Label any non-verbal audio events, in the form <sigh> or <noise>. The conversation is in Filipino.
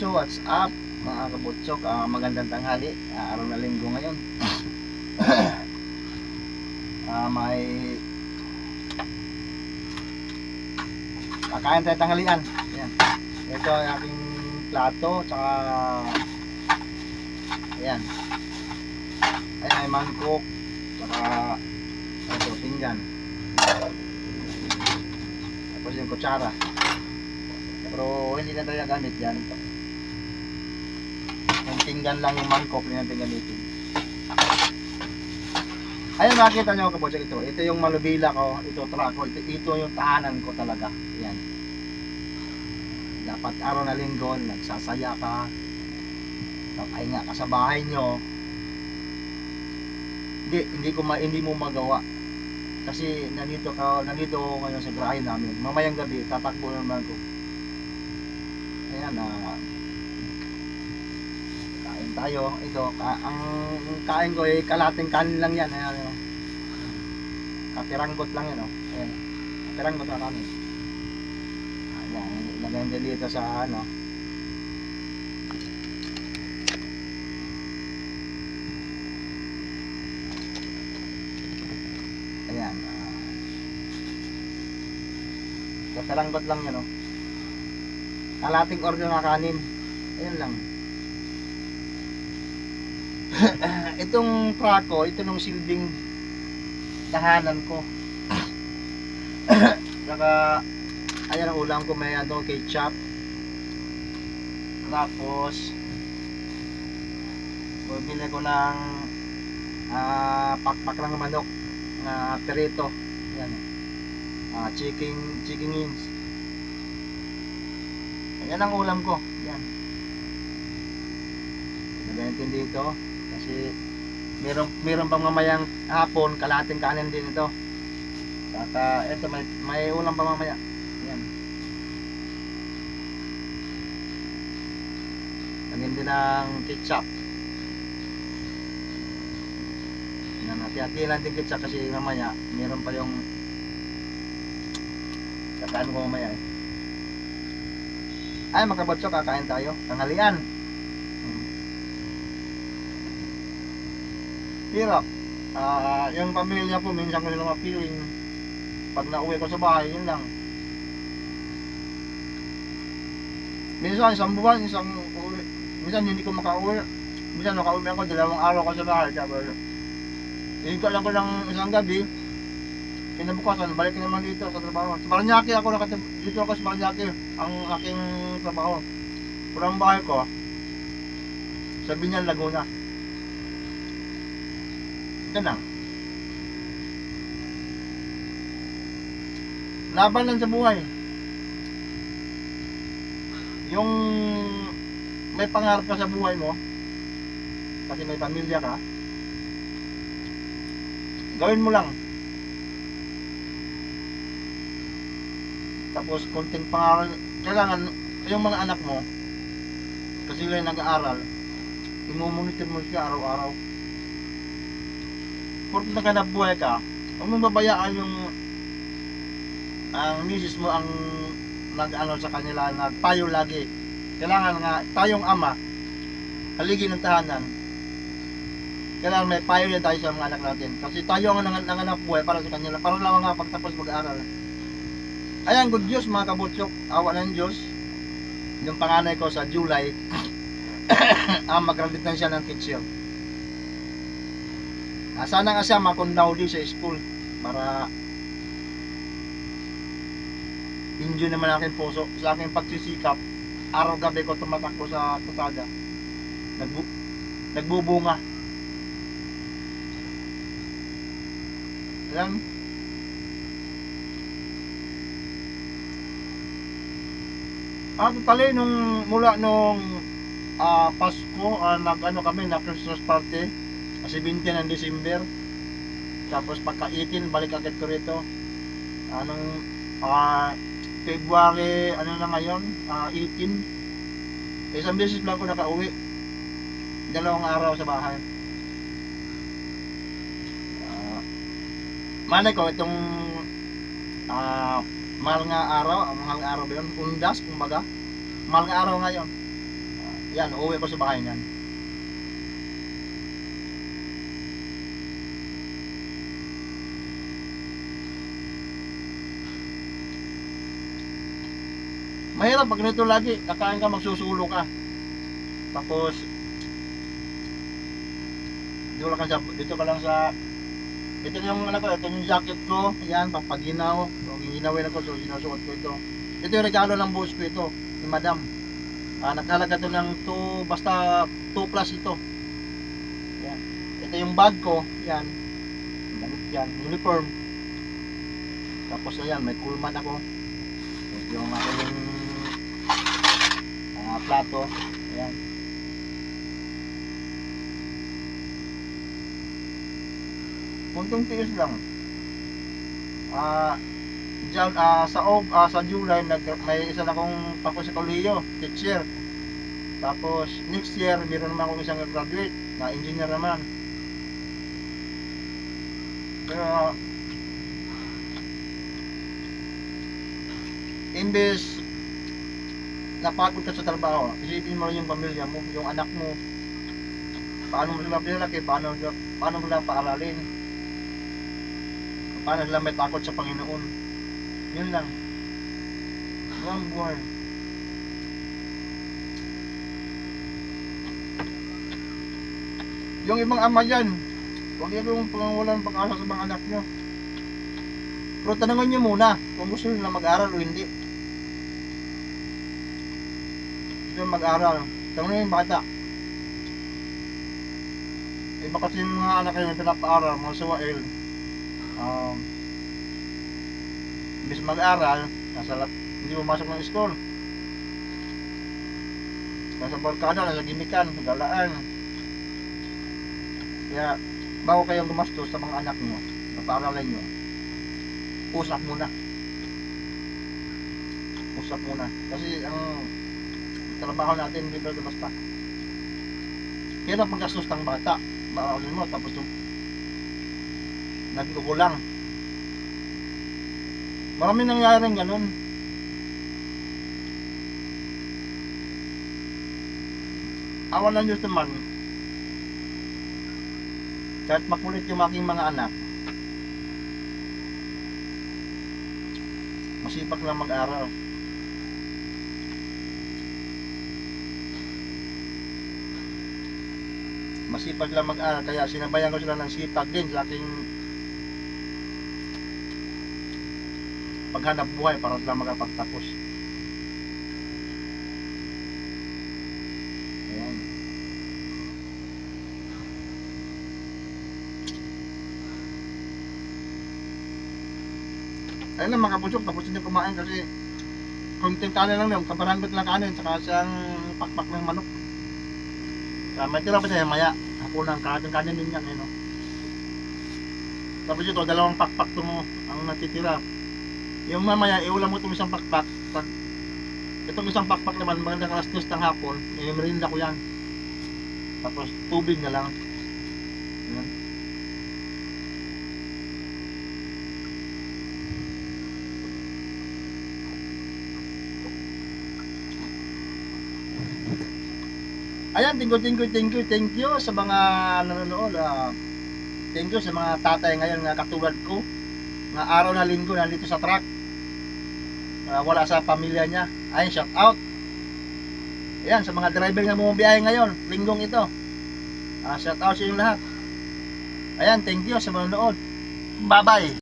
So, what's up mga kabutsok? Ah, magandang tanghali. Ah, araw na linggo ngayon. <coughs> Ah, may kakain tayo tanghalian. Ayan. Ito ang aking plato, tsaka ayan. Ayan, ay mangkok, tsaka ito, pinggan. Tapos yung kutsara. Pero hindi na tayo gamit yan. Yung pinggan lang yung mangkok na natin gamitin. Ayun makita nyo kabotsok ito. Ito yung malubila ko, ito truck ko, ito, ito yung tahanan ko talaga. Yan. Dapat araw na linggo, nagsasaya ka, nakahinga ka sa bahay nyo. Hindi, hindi ko ma, hindi mo magawa. Kasi nandito ka, nandito ngayon sa garahe namin. Mamayang gabi, tatakbo naman ko. Ayan na. kain tayo. Ito, ka, ang kain ko ay kalating kanin lang yan. Ayan, ayan. Kapiranggot lang yan, oh. Ayan. Kapiranggot na kami. Ayan, ilagay din dito sa ano. Ayan. ah. Kapiranggot lang yan, oh. Kalating order na kanin. Ayan lang. <laughs> Itong trako, ito nung silbing tahanan ko. <coughs> Saka, ayan ang ulam ko, may ano, ketchup. Tapos, bumili ko ng ah, pakpak ng manok na perito. Ayan. Ah, chicken, chicken wings. Ayan ang ulam ko. Yan. Ilagay natin dito. Kasi meron, meron pang mamayang hapon, kalating kanin din ito. At ah, ito, may, may ulam pa mamaya. Yan. Lagyan din ng ketchup. Yan, hati-hati lang din ketchup kasi mamaya, meron pa yung kataan ko mamaya eh. Ay, makabotso, kakain tayo. Tanghalian. Hirap. Ah, yung pamilya ko, minsan ko nila mapiling. Pag nauwi ko sa bahay, yun lang. Minsan, isang buwan, isang uwi. Minsan, hindi ko makauwi. Minsan, nakauwi ako, dalawang araw ko sa bahay. Tapos, Ihinga lang ko ng isang gabi. Kinabukasan, balik na naman dito sa trabaho. Sa Paranaque ako nakatib dito ako sa Paranaque ang aking trabaho. Pero ang bahay ko sa Binyan, Laguna. Yan lang. Laban lang sa buhay. Yung may pangarap ka sa buhay mo, kasi may pamilya ka, gawin mo lang. Tapos konting pangaral, kailangan yung mga anak mo, kasi sila nag-aaral, imumonitor mo siya araw-araw. Puro naghanap buhay ka, huwag mong babayaan yung ang misis mo ang nag-ano sa kanila, nagpayo lagi. Kailangan nga, tayong ama, haligi ng tahanan, kailangan may payo yan tayo sa mga anak natin. Kasi tayo ang nangan nanganak buhay para sa kanila. Para lang nga pagtapos mag-aaral. Ayan, good Diyos mga kabutsok. Awa ng Diyos. Yung panganay ko sa July, <coughs> ah, mag-graduate na siya ng teacher. Ah, sana nga siya makundaw di sa school para enjoy naman aking puso sa aking pagsisikap. Araw-gabi ko tumatakbo sa kusada Nagbu nagbubunga. Yan. Ah, totally, nung mula nung ah, Pasko, ah, nag ano kami, na Christmas party, 17 ng December. Tapos pagka 18, balik agad ko rito. Anong ah, February, ano na ngayon, ah, 18. Isang beses lang ako nakauwi. Dalawang araw sa bahay. Ah, malay ko itong ah, mahal nga araw, ang mahal araw ba yun? Undas, kumbaga. Mahal nga araw ngayon. Yan, uuwi ko sa bahay niyan. Mahirap pag ganito lagi, kakain ka, magsusulo ka. Tapos, dito ka sa, dito ka lang sa, ito yung ano ko, ito yung jacket ko, yan, papaginaw. So, ginawin ako, so sinusuot ko ito. Ito yung regalo ng boss ko ito, ni madam. Ah, nagkalaga to ng 2, basta 2 plus ito. Yan. Ito yung bag ko, yan. Yan, uniform. Tapos ayan, may coolman ako. Yung aking mga plato. Ayan. Kunting tiis lang. Ah, Diyan, ah, sa ah, sa July, nag, may isa na akong tapos teacher. Tapos, next year, meron naman akong isang graduate na engineer naman. Pero, imbes napagod ka sa trabaho, isipin mo yung pamilya mo, yung anak mo, paano mo sila pinalaki, paano, paano mo sila paaralin, paano sila may takot sa Panginoon. Yun lang. Yun ang buhay. Yung ibang ama dyan, huwag yung pangawalan pag-asa sa mga anak nyo. Pero tanongin nyo muna kung gusto nila mag-aral o hindi. Gusto mag-aral. Tanongin yung bata. Iba kasi yung mga anak nyo pinapaaral, mga suwail. Um, imbis mag-aral, nasa lap, hindi pumasok ng school. Nasa barkada, nasa gimikan, galaan. Kaya, bago kayong gumastos sa mga anak nyo, sa paaralan nyo, usap muna. Usap muna. Kasi ang trabaho natin, hindi pwede basta. Kaya paggastos ng bata, baawalin mo, tapos yung nagkukulang. Marami nangyaring ganun. Awan ng Diyos naman, kahit makulit yung aking mga anak, masipag lang mag-aral. Masipag lang mag-aral, kaya sinabayan ko sila ng sipag din sa aking paghanap buhay para sila makapagtapos. Ayan. Ayun lang mga kabusok, tapos hindi kumain kasi konting kanin lang yun, kabarangot lang kanin, tsaka siyang pakpak ng manok. Kaya may tira pa siya maya, hapunan kanin kanin din yan, eh, no? Tapos ito, dalawang pakpak to mo ang natitira. Yung mamaya, iulam mo itong isang pakpak. Pag, itong isang pakpak naman, magandang alas 2 ng hapon, yung merinda ko yan. Tapos tubig na lang. Yan. Ayan, thank you, thank you, thank you, thank you sa mga nanonood. ah. thank you sa mga tatay ngayon nga katulad ko. Nga araw na linggo nandito sa truck. Ah, wala sa pamilya niya. Ayun, shout out. Ayan, sa mga driver na bumabiyahe ngayon, linggong ito. Ah, shout out sa inyo lahat. Ayan, thank you sa manonood. Bye-bye.